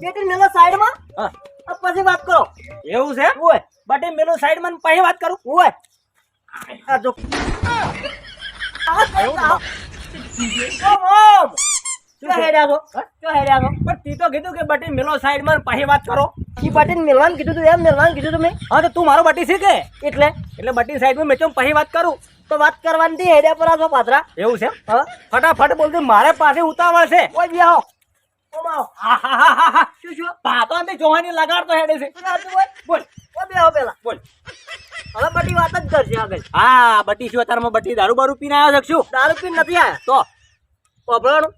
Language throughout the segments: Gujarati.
પેટી મેલો સાઈડમાં? હા. પછી વાત કરો. એવું છે? ઓય બટે મેલો સાઈડમાં પછી વાત કરું? ઓય આ જો. આ કઈ આ ઓમ ઓમ ચો હેડ્યા છો? ચો હેડ્યા છો? પણ તી તો કીધું કે બટી મેલો સાઈડમાં પછી વાત કરો. ઈ પાટીને મેલવાનું કીધું તું એમ મેલવાનું કીધું તું હા તો તું મારો બટી છે કે? એટલે? એટલે બટી સાઈડમાં મેં ચમ પછી વાત કરું. તો વાત કરવાની હતી હેડ્યા પર પાત્ર એવું છે? હા. ફટાફટ બોલતી મારે પાસે ઉતાવળ છે. ઓય બી આવો ઓમ આવો શું શું? પાતો અંતે જોવાની લગાડતો હેડે છે. શું થતું હોય બોલ? ઓ બે આવો પેલા. બોલ. હવે બટી વાત જ કરશે આગળ. હા બટી શું અત્યારમાં બટી દારૂ બારૂ પીને આવ્યો છે શું? દારૂ પીને નથી આયા તો? ઓભળાણું.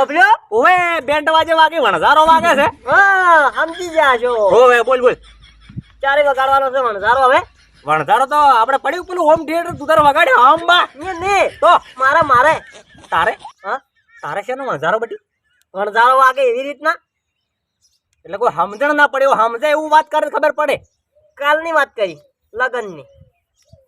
ઓભળ્યો? ઓવે બેન્ડ વાજે વાગે વણઝારો વાગે છે. હા સમજી ગયા છો. ઓવે બોલ બોલ. ચારે વગાડવાનો છે વણઝારો હવે? વણઝારો તો આપણે પડ્યું પેલું હોમ થિયેટર તું તારે વગાડ્યો ને ને. તો? મારે મારે. તારે? હા? તારે છે વણઝારો બટી? વણઝારો વાગે એવી રીતના? એટલે કોઈ સમજણ ના પડે એવું સમજાય એવું વાત કરે ખબર પડે. કાલની વાત કરી લગનની.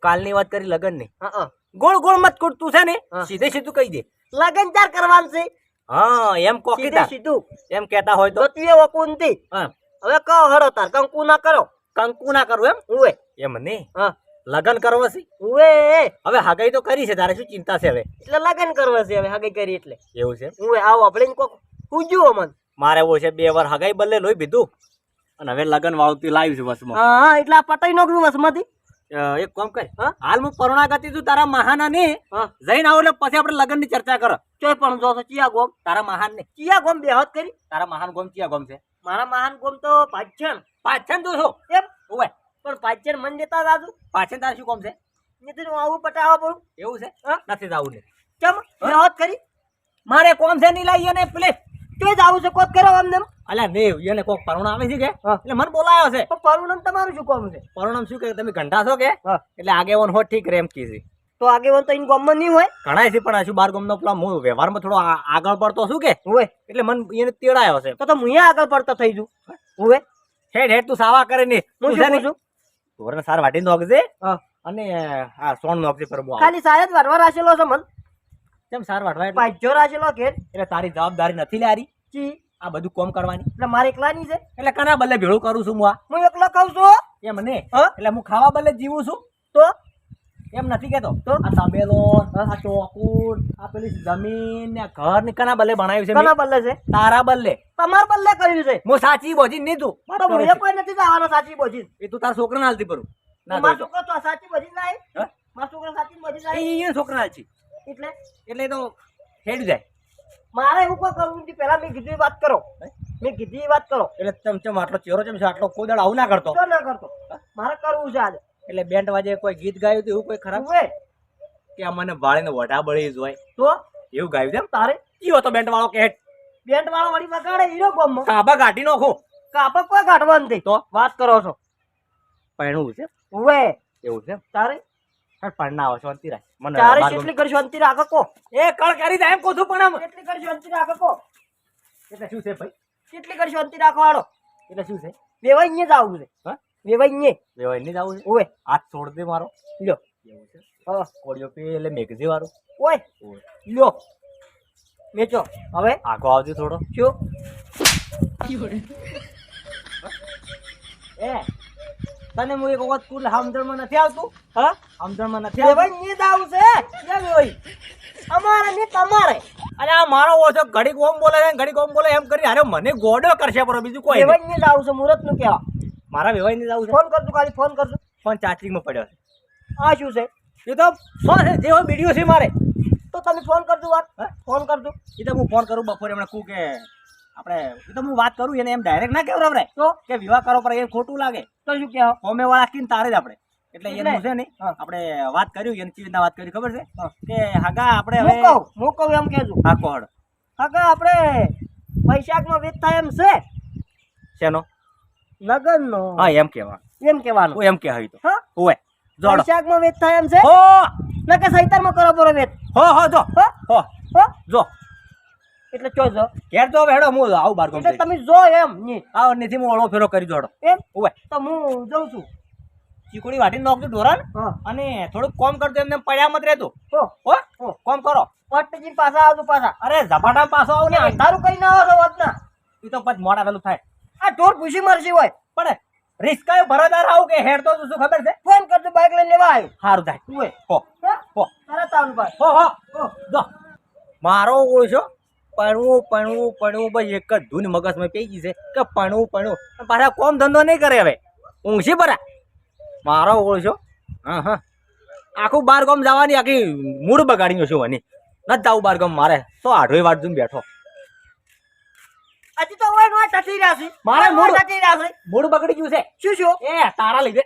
કાલની વાત કરી લગનની? હા ગોળ ગોળ મત કૂટતું છે ને સીધે સીધું કહી દે. લગન ચાર કરવાનું છે. હા એમ કોકી સીધે એમ કહેતા હોય તો? તું એવો હા. હવે કહો હડો તાર કંકુ ના કરો. કંકુ ના કરું એમ? હું એમ નહીં? હા. લગન કરવો છે? ઉવે. હવે હગાઈ તો કરી છે તારે શું ચિંતા છે હવે? એટલે લગન કરવા છે હવે હગાઈ કરી એટલે. એવું છે ઉવે આવો આપણે કોક પૂજ્યું મન મારે એવું છે બે વાર હગાઈ બદલે લોહી પીધું. અને હવે લગન વાવતી લાવી છે બસમાં હા એટલે આ પટાઈ નોકરું વસમાંથી. એક કામ કર. હાલ હું પરોણાગતિ તું તારા મહાના ને જઈને આવું એટલે પછી આપણે લગનની ચર્ચા કરો. ચોય પણ જો ચિયા ગોમ. તારા મહાન ને. ચિયા ગોમ બેહત કરી. તારા મહાન ગોમ ચિયા ગોમ છે. મારા મહાન ગોમ તો પાછણ પાછન તું છો. એમ? ઓવે પણ પાછળ મન દેતા દાદુ પાછળ તાર શું કોમ છે? નીતિન હું આવું પટાવા પડું. એવું છે? નથી જવું ને. ચમ બેહત કરી. મારે કોમ છે નહીં લાવીએ અને પેલે ચોય જ આવું છે કોત કરો અમને અલ્યા ને એને કોક પરુણ આવે છે કે? એટલે મને બોલાયો છે. પણ પરુણમ તમારું શું કોમ છે? પરુણમ શું કે? તમે ઘંટા છો કે? એટલે આગેવાન હો ઠીક રેમ કીધી તો આગેવાન તો ઇન ગોમમાં નહીં હોય? ઘણા છે પણ હજુ બાર ગમનો પેલા હું વ્યવહારમાં થોડો આગળ પડતો શું કે? હોય. એટલે મને એને તેડાયો છે. તો તો હું આગળ પડતો થઈ જઉં. હોય. હેડ હેડ તું સાવા કરે ને. હું તું છે ઢોરને સાર વાટી નોખજે. અને આ સોણ નોખજે પર ખાલી સાર જ સાયદ રાખેલો છે મન. કેમ સાર વાટવા પાછો રાખેલો કે એટલે તારી જવાબદારી નથી લારી જી. આ બધું કોમ કરવાની. એટલે મારે એકલાની છે. એટલે કના બદલે ભેળું કરું છું હું આ? હું એકલો ખાઉં છું એમ ને એટલે હું ખાવા બદલે જીવું છું? તો? એમ નથી કેતો તો? આ તબેલો આ ચોકુટ આ પેલી જમીન ને ઘર ને કના બદલે બનાવ્યું છે? કના બલ્લે બદલે છે? તારા બદલે તમાર બદલે કર્યું છે? હું સાચી બોજી નહીં તું. મારો મને કોઈ નથી જવાનો સાચી બોજી એ તું તારા છોકરાને હાલતી પરું. ના મારો છોકરો તો સાચી બોજી જાય હા? મારો છોકરો સાચી બોજી ના જાય એ છોકરા હાલતી એટલે? એટલે તો હેડ જાય. મારે એવું કોઈ કરવું નથી. પહેલા મેં કીધી વાત કરો. મેં કીધી વાત કરો. એટલે ચમ ચમ આટલો ચહેરો ચમ છે આટલો કોઈ દળ આવું ના કરતો. ના કરતો. મારે કરવું છે આજે. એટલે બેન્ડ વાજે કોઈ ગીત ગાયું તો એવું કોઈ ખરાબ હોય? કે આ મને વાળીને વઢા બળી જ હોય. તો? એવું ગાયું છે તારે? ઈયો તો બેન્ડ વાળો કે બેન્ડ બેન્ટ વાળો વળી વગાડે હીરો ગોમ કાબા કાઢી નાખો. કાબા કોઈ કાઢવાનું નથી તો? વાત કરો છો. પહેણવું છે? ઉવે. એવું છે? તારે? પણ આવો શાંતિ રાખ. મને તારે કેટલી કરી શાંતિ રાખો કો. એ કળ કરી દે એમ કોધું પણ આમ. કેટલી કરી શાંતિ રાખો કો. એટલે શું છે ભાઈ? કેટલી કરી શાંતિ રાખો હાડો એટલે શું છે? વેવાઈ અહીંયા જ આવું છે. હા? વેવાઈ ને. વેવાઈ નહીં જવું ઓય હાથ છોડ દે મારો. લ્યો. હા. કોળિયો પેલે મેઘજી વાળું ઓય. લ્યો. મેચો હવે? આગો આવજો થોડો. શું? એ તને હું એક વખત કુલ સમજણમાં નથી આવતું? હા? સમજણમાં નથી આવતું? ને આવું છે. ક્યાં વેવાઈ. અમારે ને તમારે. અને આ મારો ઓછો ઘડીક ઓમ બોલે ઘડીક ઓમ બોલે એમ કરી અરે મને ગોડો કરશે પર બીજું કોઈ નહીં. ને આવું છે મુહૂર્તનું કેવા મારા વ્યવહાર ને જવું ફોન કરજો ખાલી ફોન કરજો. ફોન ચાર્જિંગમાં પડ્યો આ શું છે? છે એ તો ફોન છે? જેવો વીડિયો છે મારે. તો તમે ફોન કરજો વાત. ફોન કરજો. એ તો હું ફોન કરું બપોરે હમણાં કહું કે આપણે એ તો હું વાત કરું એને એમ ડાયરેક્ટ ના કેવું આપણે. તો? કે વિવાહ કરો પર એ ખોટું લાગે. તો શું કહેવા? હોમે વાળા કીને તારે જ આપણે. એટલે એને છે ને આપણે વાત કર્યું એને રીતના વાત કરી ખબર છે? કે હાગા આપણે હું હવે હું કહું એમ કેજો હા કોડ હાગા કે આપણે વૈશાખમાં થાય એમ છે. શેનો? લગનનો? હા એમ કેવા એમ કહેવાનું. એમ કહેવાય તો. હા? ઓય જોડો. વૈશાખમાં વેત થાય એમ છે? હો! ના કે સૈતારમાં કરો બરો વેત. હો હો જો. હો? હો. જો. એટલે ચો જો? ઘેર તો હેડો હું આવું બાર એટલે તમે જો એમ ની. આવો નથી હું ઓળો ફેરો કરી જોડો. એમ? હોય તો હું જઉં છું. ચીકુડી વાટી નાખજો ઢોરણ અને થોડુંક કોમ કરજો એમને પડ્યા મત રહેતું. હો. હો? હો. કોમ કરો. પટજી પાછા આવજો પાછા. અરે ઝપાટા પાછો આવ ને. અંધારું કરીને આવો છો વાતના એ તો પછી મોડા પેલું થાય. આ ઢોર પૂછી મરસી હોય. પણ રિસ્કાયો ભરદાર આવું કે હેર તો શું ખબર છે? ફોન કરજો બાઈક લઈને લેવા આવ્યો. સારું થાય. તું હો હા? હો. તરત આવજો ભાઈ હો હો. જો. મારો ઓળશો પણવું પણવું પણવું ભાઈ એક જ ધૂન મગજમાં પી ગઈ છે કે પણવું પણવું. અને પાછા કોમ ધંધો નહીં કરે હવે. ઊંઘી પરા. મારો ઓળશો હા હા. આખું બાર ગામ જવાની આખી મૂડ બગાડી છું એની નથી જવું બાર ગામ મારે. તો આઢોઈ વાર બેઠો. હજી તો ઓય નો ટટી રહ્યા છે. મારે મૂડ ટટી રહ્યા છે. મૂડ બગડી ગયું છે. શું શું? એ તારા લીધે.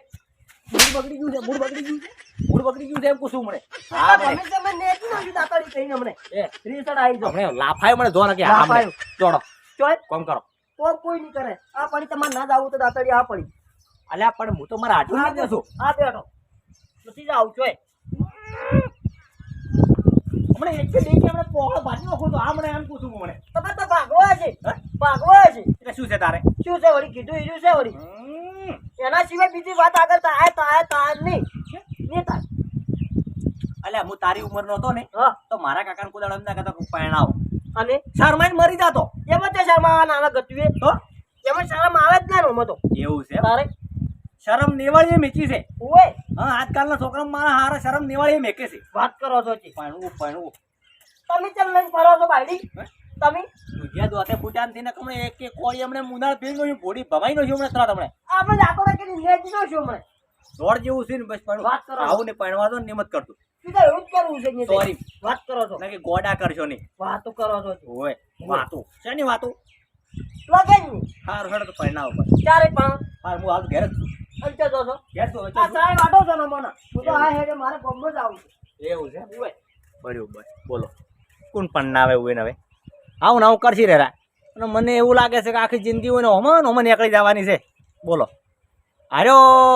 મૂડ બગડી ગયું છે મૂડ બગડી ગયું છે. મૂડ બગડી ગયું છે એમ પૂછું મને. હા મને તમે નેટ નો જ દાતાડી કહીને મને એ. રીસડ આવી જો મને લાફાય મને જો ને કે હા મને ચોડો. ચોય. કોમ કરો. તો કોઈ નહીં કરે. આ પડી તમારે ના જાવું તો દાતાડી આ પડી. અલ્યા પણ હું તો મારા આઢું ના જશું આ બેઠો. નથી જાવ ચોય. હમણે એક બે કે હમણે પોહળો ભાજી નાખું તો આ મને એમ પૂછું હું મને. તમે તો ભાગવા છે? ભાગવા છે. એટલે શું છે તારે? શું છે વળી? કીધું ઈર્યું છે વળી? એના સિવાય બીજી વાત આગળ થાય થાય તાર નહીં. નહીં તાર અલ્યા હું તારી ઉંમરનો હતો ને તો મારા કાકા ને કુદાડ અમને ના કહેતો કે પરણાવો અને? શરમાઈને મરી જાતો. એમ જ શર્મા નાના ગતુએ તો એમાં શરમ આવે જ ના રમતો એવું છે તારે? શરમ નેવાળી મેચી છે. ઓય. હા આજકાલના છોકરા મારા હારા શરમ નેવાળી મેકે છે. વાત કરો છો જી પરણવું પરણવું તમે ચમ લઈને ફરો છો બાયડી તમે? દુધિયા દોતે બુટાન થઈને કમણે એક એક કોળી હમણે મુનાળ પીને ગયું ઘોડી ભમાઈ નો હમણે તરત હમણે આપણે ને કે નેટ નો છું મને દોડ જેવું છે ને બસ પણ વાત કરો. આવું ને પરણવા દો ને નિમત કરતું. સીધા એવું જ કરવું છે વાત કરો છો. કે ગોડા કરશો નહીં. વાતો કરો છો ઓય વાતું. શેની વાતું? લગન હારું હેડો તો પરણાવો ચારે પાંચ હાર હું હાલ ઘેર જ છું. અંતે જો છો આ ચાય વાટો છો ને મને. હું તો આ હેડે મારે ગમમાં જ આવું એવું છે? બોલો. કોણ પણ ના આવે એવું હવે? આવું ને આવું કરશી રે અને મને એવું લાગે છે કે આખી જિંદગી હોય ને હમણાં હમણાં નીકળી જવાની છે. બોલો. અરે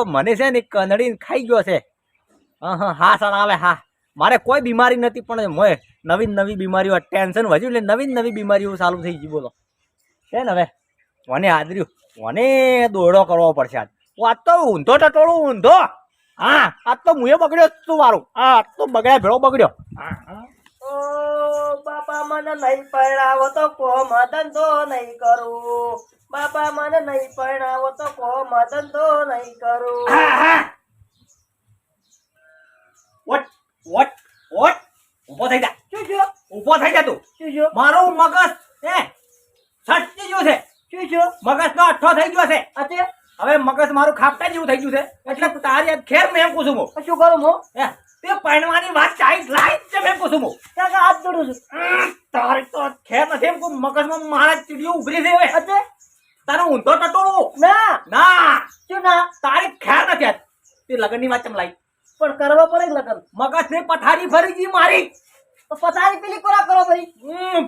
મને છે ને કંદડીને ખાઈ ગયો છે. હા હા સર આવે હા. મારે કોઈ બીમારી નથી પણ મોય નવી નવી બીમારીઓ ટેન્શન વધ્યું એટલે નવી નવી બીમારીઓ ચાલુ થઈ ગઈ બોલો. છે ને હવે? મને આદર્યું. મને દોડો કરવો પડશે આજ. આજ તો ઊંધો ટટોળો ઊંધો. હા આજ તો મુએ બગડ્યો તું મારું. હા આજ તો બગડ્યા ભેળો બગડ્યો. બાપા મને નહીં પરણાવો તો કો ધંધો નહીં કરું. બાપા મને નહીં પરણાવો તો કો ધંધો નહીં કરું. વોટ વોટ વોટ ઊભો થઈ જા. શું છો? ઊભો થઈ જા તું. શું છો? મારું મગજ હે સટકી ગયું છે. શું છું? મગજનો અઠ્ઠો થઈ ગયો છે. અતે હવે મગજ મારું ખાપટા જેવું થઈ ગયું છે. એટલે તારી ખેર મેં કુસુમો શું કરું હું? તે પરણવાની વાત ચાઈ લાઈ છે મેં કુસુમો કાકા હાથ જોડું છું. તારી તો ખેર નથી એમ મગજમાં મારા ચીડીઓ ઉભરી છે હવે. અતે તારું ઊંધો ટટોળો ના. ના. શું ના? તારી ખેર નથી તે લગનની વાત ચમ લાઈ પણ કરવા પડે લગન. મગજ ને પથારી ફરી ગઈ મારી. તો પથારી પેલી કોરા કરો ભાઈ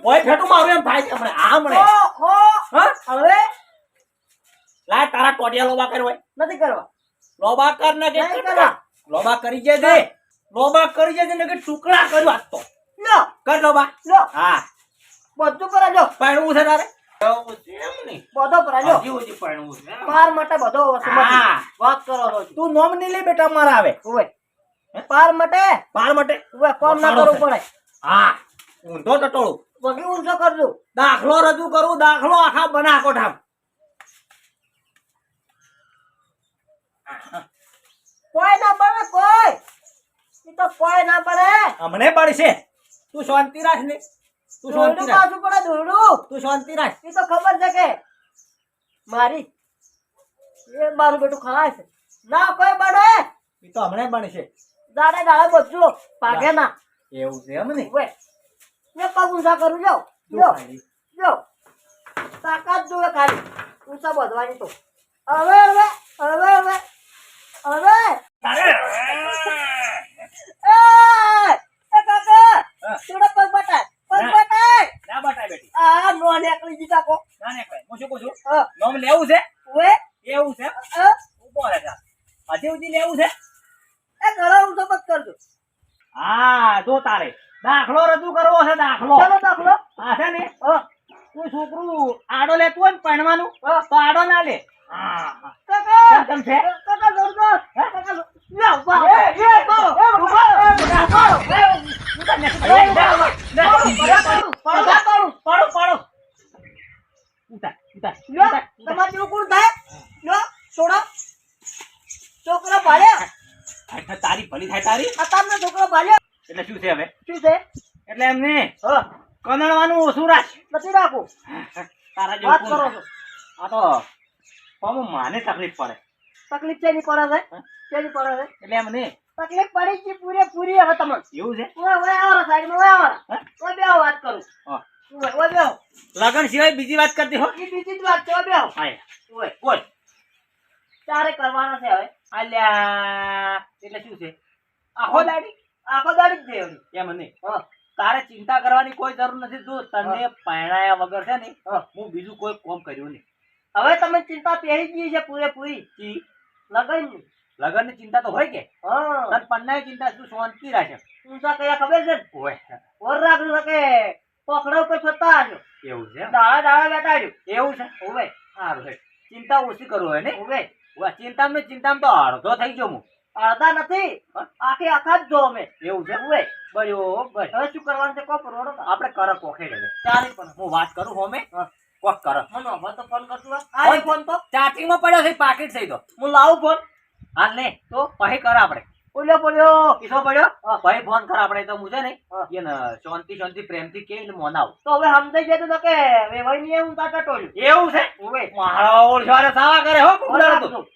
ભોય ફેટું મારું એમ થાય છે હમણાં. આ હમણે. હવે લાય તારા ટોટિયા લોબા કર હોય. નથી કરવા. લોબા કર ને કે કરવા. લોબા કરી જે દે. લોબા કરી જે દે ને કે ટુકડા કર્યું આજ તો. લો. કર લોબા. લો. હા. બધું કરાજો પાણું છે તારે. બધો કરાજો. પાર માટે બધો વસ્તુ હા. વાત કરો છો તું નોમ નહીં લે બેટા મારા આવે. ઓવે પાર માટે? પાર માટે? ઓવે કોમ ના કરવું પડે. હા. ઊંધો ટટોળું. વગી ઊંચો કરજો. દાખલો રજૂ કરું દાખલો આખા બના કોઈ ના પડે કોઈ. એ તો કોઈ ના પડે. હમણે પડશે. તું શાંતિ રાખ ને. તું શાંતિ રાખ. પાછું પડે દોરડું. તું શાંતિ રાખ. એ તો ખબર છે કે મારી એ મારું બેટું ખરાય છે. ના કોઈ પડે એ તો હમણે બનશે. દાડે દાડે બધું પાકે ના. એવું છે એમ ને. મેં પગ ઊંચા કરું જો તું જો જો. તાકાત જોવે ખાલી. ઊંચા બધવાની તો. હવે હવે હવે હવે. હવે! તારે? એ! કાકા! હા. થોડો પગ બટાય પગ બટાય ના બટાય બેટી. આ નો નીકળી જીતા કો. ના ને કઈ હું શું કહું છું? હા. નોમ લેવું છે? ઓએ એવું છે? ઊભો રહે જા. હજી સુધી લેવું છે? એ ઘરે ઊંચો પગ કરજો. હા જો તારે. દાખલો રજૂ કરવો છે દાખલો. ચાલો દાખલો. હા છે ને? હા. તું છોકરું આડો લેતું હોય ને પરણવાનું હા. તો આડો ના લે. હા હા. કાકા! કેમ છે? કાકા જોરદાર કાકા જો- લે, ઊભા. એ, એ, ઊભા. એ, ઊભા. ઊભા. ઊભા. તું તાર નેક્સ્ટ ભાઈ, જા. શાંતિ થાય તારી આ તમને છોકરો ભાલ્યો એટલે શું છે હવે? શું છે? એટલે એમને હા. કનડવાનું ઓછું રાખ. નથી રાખું તારા વાત જેવું કરો છો આ તો ફોર્મ માને તકલીફ પડે. તકલીફ કેની પડે છે? કેની પડે છે? એટલે એમ નહીં તકલીફ પડી છે પૂરેપૂરી હવે તમને. એવું છે? ઓય ઓય આવો સાઈડમાં ઓય આવો હા? ઓય બે વાત કરું. હા. ઓય ઓય બેહો. લગન સિવાય બીજી વાત કરતી હો? એ બીજી જ વાત છે ઓય બે હાય ઓય. બોલ. તારે કરવાના છે હવે. અલ્યા એટલે શું છે? આખો દાડી. આખો દાડી જ એમ. નહીં. હા. તારે ચિંતા કરવાની કોઈ જરૂર નથી. જો તને પહેણાયા વગર છે ને હું. બીજું કોઈ કોમ કર્યું નહીં. હવે તમે ચિંતા પહેરી ગઈ છે પૂરેપૂરી. લગન લગનની ચિંતા તો હોય કે? હા. તને પન્નાય ચિંતા તું શાંતિ રાખે? તું તો કયા ખબર છે હોય ઓર રાખજો કે પકડો કોઈ છતાં આજો એવું છે? દાડા દાડા બેટાડ્યું એવું છે? હોવે સારું છે ચિંતા ઓછી કરવું હોય ને હોવે ચિંતા ચિંતામાં તો અડધો થઈ ગયો હું. અડધા નથી. આખે આખા જ જો અમે એવું છે? ઉવે. બયો ભાઈ હવે શું કરવાનું છે? કોક રોડો આપણે કર હવે ચાલી પણ. હું વાત કરું હોમે. કોક કર મને હવે તો ફોન કરશું આ ફોન તો. ચાર્જિંગમાં પડ્યો છે પાકીટ થઈ તો હું લાવું ફોન હા લે તો? પછી કર આપણે. બોલ્યો બોલ્યો. કિસો પડ્યો? ભાઈ ફોન કર આપણે તો મુજે છે ને હા. એને શાંતિ શાંતિ પ્રેમથી કે એટલે મોનાવ. તો હવે સમજાઈ જાય તો કે વેવાઈ ની હું તાટા ટોલ્યું એવું છે? ઓવે મારો ઓળખ્યો સાવા કરે હો ઓર કુકડાનો તું.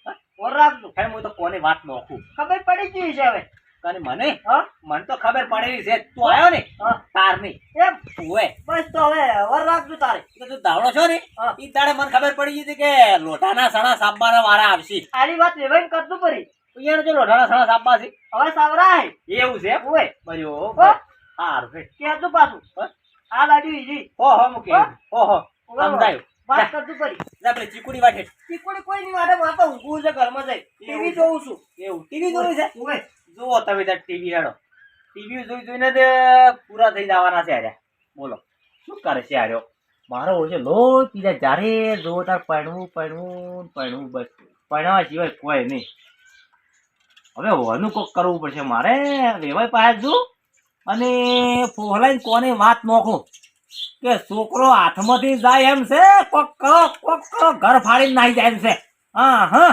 ઓર રાખજો. હે હું તો કોની વાત નોખું. ખબર પડી ગઈ છે હવે. અને મને? હા? મને તો ખબર પડેલી છે. તું આવ્યો ને? તારની એમ? ઓએ બસ તો હવે વર રાખજો તારે. તો તું દાવડો છો ને. ઈ તારે મને ખબર પડી ગઈ કે લોઢાના સણા સાબવાના વાળા આવશે. આની વાત વેવાઈ કરતું પડી. અહીંયા જો લોઢાના સણા સાબવા છે. હવે સાવરાય. એવું છે? ઓવે. બર્યો હાર કે કેતું પાછું? આ લાડ્યું ઈજી. હો હો? મૂકી હો હો. સમજાયું. વાત કરતું પડી. લે પેલી ચીકુડી વાટે. ચીકુડી કોઈ ની મારે તો ઊંઘવું છે ઘરમાં જઈ ટીવી જોઉં છું. એવું? ટીવી જોયું છે? જુઓ તમે ત્યાં ટીવી હેડો ટીવી જોઈ જોઈને તે પૂરા થઈ જવાના છે અરે બોલો શું કરે છે આર્યો મારો ઓછો લો પીધા જ્યારે જો તાર પડવું પડવું પણવું બસ. પડવા સિવાય કોઈ નહીં. હવે હોનું કોક કરવું પડશે મારે. વેવાય પાસે જો અને ફોહલાઈને કોને વાત નોખું? કે છોકરો હાથમાંથી જાય એમ છે કોક કરો કોક કરો ઘર ફાડીને નાહી જાય એમ છે. હા હા